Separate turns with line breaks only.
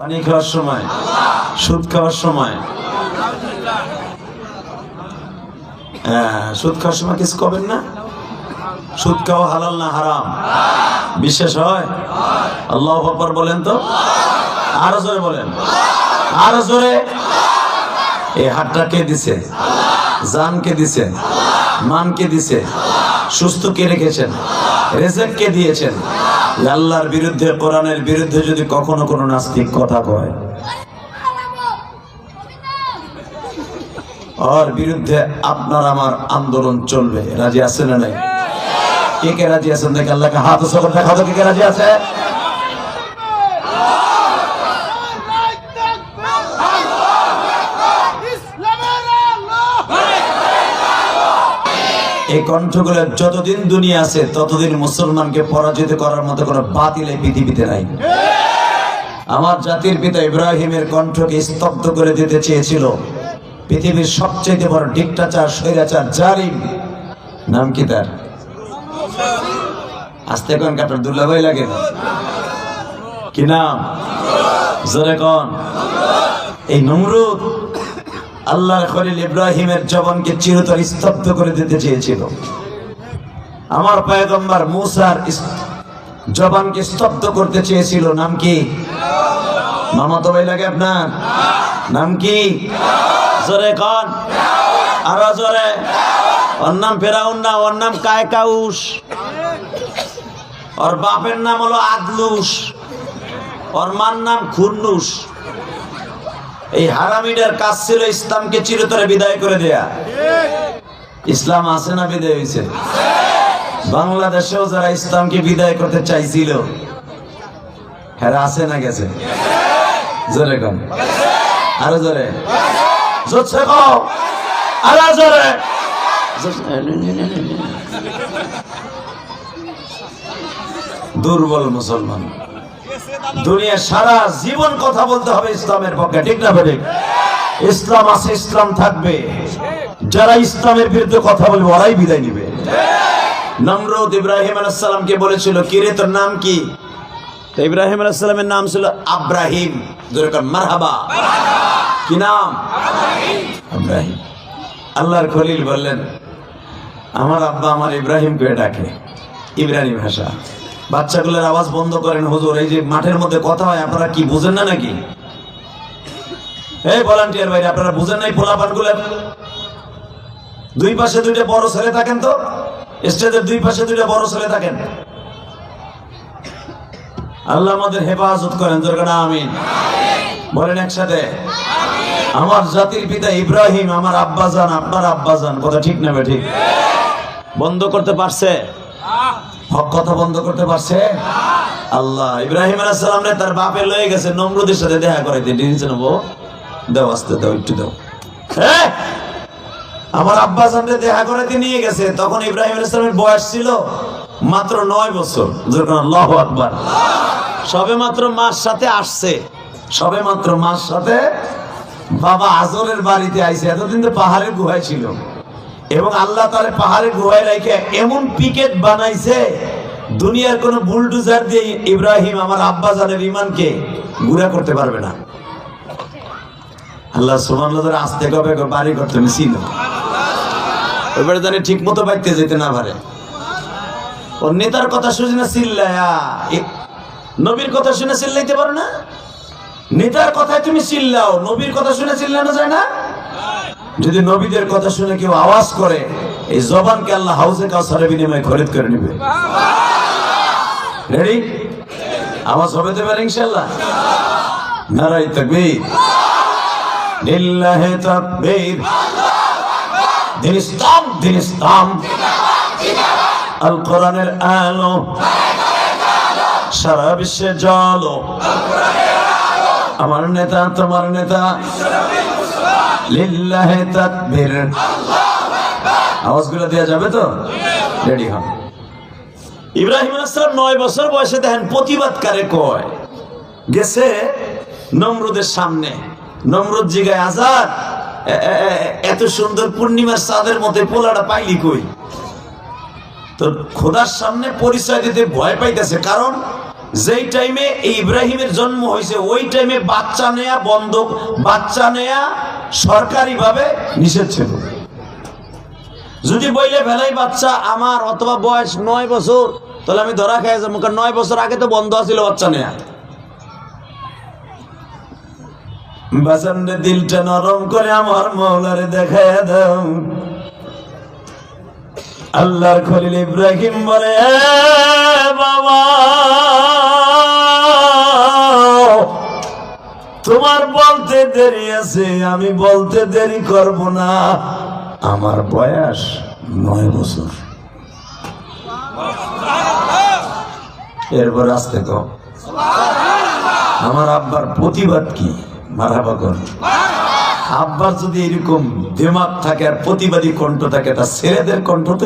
পানি খাওয়ার সময়, সুদ খাওয়ার সময়। হ্যাঁ সুদ খাওয়ার সময় কিছু করবেন না? সুদ খাওয়া হালাল না হারাম? বিশ্বাস হয়? আল্লাহ আকবর বলেন তো? আরও জোরে বলেন। আরও জোরে। এই হাতটা কে দিছে? জান কে দিছে? মান কে দিছে? সুস্থ কে রেখেছেন? রেজেক কে দিয়েছেন? আল্লাহর বিরুদ্ধে, কোরআনের বিরুদ্ধে যদি কখনো কোনো নাস্তিক কথা কয়। ওর বিরুদ্ধে আপনার আমার আন্দোলন চলবে। রাজি আছে না নাই? কে কে রাজি আছেন? দেখে আল্লাহকে হাত দেখা তো কে কে রাজি আছে। এই কণ্ঠগুলো যতদিন দুনিয়া আছে, ততদিন মুসলমানকে পরাজিত করার মতো কোনো বাতিল এই পৃথিবীতে নাই। আমার জাতির পিতা ইব্রাহিমের কণ্ঠকে স্তব্ধ করে দিতে চেয়েছিল। পৃথিবীর সবচেয়ে বড় ডিক্টাচার, স্বৈরাচার জারিম নাম কি তার? আস্তে কোন কাটার দুর্লাভাই লাগে? কি নাম? জোরে কন? এই নমরুদ। আল্লাহর খলিল ইব্রাহিমের জবানকে চিরতর স্তব্ধ করে দিতে চেয়েছিল। আমার পয়গম্বর মুসার জবানকে স্তব্ধ করতে চেয়েছিল। নাম কি? মামা তো ভাই লাগে আপনার। নাম কি? জোরে কন। আরও জোরে। ওর নাম ফেরাউন না, ওর নাম কায় কাউস ওর বাপের নাম হলো আদলুস। ওর মার নাম খুন্নুস। এই হারামিটার কাজ ছিল ইসলামকে চিরতরে বিদায় করে দেয়া। ইসলাম আছে না বিদায় হয়েছে? বাংলাদেশেও যারা ইসলামকে বিদায় করতে চাইছিল হ্যাঁ আছে না গেছে? দুর্বল মুসলমান। দুনিয়া সারা জীবন কথা বলতে হবে ইসলামের পক্ষে, ঠিক না ঠিক ইসলাম আছে, ইসলাম থাকবে। যারা ইসলামের বিরুদ্ধে কথা বলবে, ওরাই বিদায় নিবে। নমরুদ ইব্রাহিম আলাইসাল্লামকে বলেছিল কিরে তোর নাম কি? ইব্রাহিম আলাইসাল্লামের নাম ছিল আব্রাহিম। মারহাবা। কি নাম? আব্রাহিম। আল্লাহর খলিল বললেন, আমার আব্বা আমার ইব্রাহিম কে ডাকে, ইব্রাহিম ভাষা। বাচ্চাগুলোর আওয়াজ বন্ধ করেন হুজুর, এই যে মাঠের মধ্যে কথা হয়, আপনারা কি বুঝেন না নাকি? এই ভলান্টিয়ার ভাই আপনারা বুঝেন নাই পোলাপান দুই পাশে দুইটা বড় ছেলে থাকেন তো? স্টেজের দুই পাশে দুইটা বড় ছেলে থাকেন। আল্লাহ আমাদের হেফাজত করেন দরকার আমিন। বলেন একসাথে। আমার জাতির পিতা ইব্রাহিম, আমার আব্বাজান আপনার আব্বাজান কথা ঠিক না ঠিক? বন্ধ করতে পারছে? হক কথা বন্ধ করতে পারছে? আল্লাহ, ইব্রাহিম আলাইহিস সালাম রে তার বাপে লয়ে গেছে, নমরুদের সাথে দেখা করাইতে নিচে নেব দাও, আস্তে দাও, একটু দাও। আমার আব্বা সামনে দেখা করাইতে নিয়ে গেছে, তখন ইব্রাহিম আলাইহিস সালামের বয়স ছিল মাত্র নয় বছর। আল্লাহু আকবার। সবে মাত্র মার সাথে আসছে। সবে মাত্র মার সাথে বাবা আজরের বাড়িতে আইছে, এতদিন তো পাহাড়ের গুহায় ছিল। এবং আল্লাহ তাআলা পাহাড়ের গুহায় রেখে এমন পিকেট বানাইছে দুনিয়ার কোন বুলডুজার দিয়ে ইব্রাহিম আমার আব্বা জানের ইমানকে গুড়া করতে পারবে না। আল্লাহ তাআলা আস্তে কবে বাড়ি করতে মিছিল এবারে জানি ঠিক মতো বাইতে যেতে না পারে। ওর নেতার কথা শুনে না চিল্লায়া নবীর কথা শুনে চিল্লাইতে পারো না? নেতার কথায় তুমি চিল্লাও, নবীর কথা শুনে চিল্লানো যায় না? যদি নবীদের কথা শুনে কেউ আওয়াজ করে, এই জবানকে আল্লাহ হাউসে কাউসারের বিনিময়ে খরিদ করে নিবে। রেডি আওয়াজ হবে তো এবার ইনশাল্লাহ নারাই তাকবীর। লিল্লাহি তাকবীর। দিন ইসলাম দিন ইসলাম। আল কোরআনের আলো। সারা বিশ্বে জলো। আমার নেতা, তোমার নেতা। লিল্লাহে তাকবীর। আওয়াজগুলো দেওয়া যাবে তো? রেডি হন ইব্রাহিম আসলাম নয় বছর বয়সে দেখেন প্রতিবাদ কারে কয়? গেছে নমরুদের সামনে। নমরুদ জিগায়, আজাদ এত সুন্দর পূর্ণিমার চাঁদের মধ্যে পোলাটা পাইলি কই? তো খোদার সামনে পরিচয় দিতে ভয় পাইতেছে, কারণ যেই টাইমে ইব্রাহিমের জন্ম হয়েছে ওই টাইমে বাচ্চা নেয়া বন্ধ বাচ্চা নেয়া সরকারিভাবে নিষেধ ছিল। যদি বইলে ফেলাই বাচ্চা আমার অথবা বয়স নয় বছর, তাহলে আমি ধরা খাই যাব, কারণ নয় বছর আগে তো বন্ধ আছিল বাচ্চা নেয়া। দিলটা নরম করে আমার মৌলারে দেখায় দাও। আল্লাহর খলিল ইব্রাহিম বলে বাবা, তোমার বলতে দেরি আছে, আমি বলতে দেরি করব না। আমার বয়স নয় বছর। এরপর আসতে কম আমার আব্বার প্রতিবাদ কি? মারাবা কর। আব্বার যদি এরকম দেমাত থাকে আর প্রতিবাদী কণ্ঠ থাকে, তা ছেলেদের কণ্ঠ তো